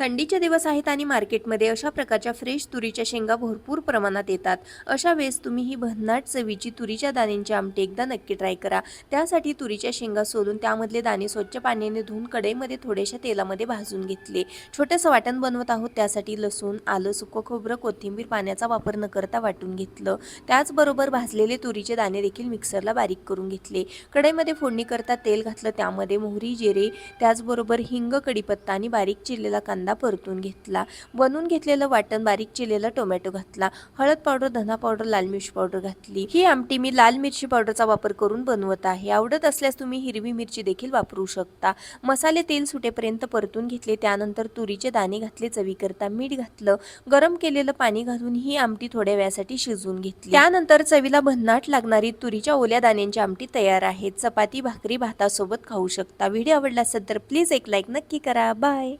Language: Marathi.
थंडीचे दिवस आहेत आणि मार्केटमध्ये अशा प्रकारच्या फ्रेश तुरीच्या शेंगा भरपूर प्रमाणात येतात. अशा वेळेस तुम्ही ही भन्नाट चवीची तुरीच्या दाण्यांची आमटी एकदा नक्की ट्राय करा. त्यासाठी तुरीच्या शेंगा सोलून त्यामधले दाणे स्वच्छ पाण्याने धुवून कढईमध्ये थोड्याशा तेलामध्ये भाजून घेतले. छोटंसं वाटण बनवत आहोत. त्यासाठी लसूण आलं सुकं खोबरं कोथिंबीर पाण्याचा वापर न करता वाटून घेतलं. त्याचबरोबर भाजलेले तुरीचे दाणे देखील मिक्सरला बारीक करून घेतले. कढईमध्ये फोडणी करता तेल घातलं. त्यामध्ये मोहरी जिरे त्याचबरोबर हिंग कढीपत्ता आणि बारीक चिरलेला कांदा कांदा परतून घेतला. बनवून घेतलेलं वाटण बारीक चिरलेला टोमॅटो घातला. हळद पावडर धना पावडर लाल मिरची पावडर घातली. ही आमटी मी लाल मिरची पावडरचा वापर करून बनवत आहे. आवडत असल्यास तुम्ही हिरवी मिरची देखील वापरू शकता. मसाले तेल सुटेपर्यंत परतून घेतले. त्यानंतर तुरीचे दाणे घातले. चवीकरता मीठ घातलं. गरम केलेलं पाणी घालून ही आमटी थोड्या वेळासाठी शिजवून घेतली. त्यानंतर चवीला भन्नाट लागणारी तुरीच्या ओल्या दाण्यांची आमटी तयार आहे. चपाती भाकरी भातासोबत खाऊ शकता. व्हिडिओ आवडला असेल तर प्लीज एक लाईक नक्की करा. बाय.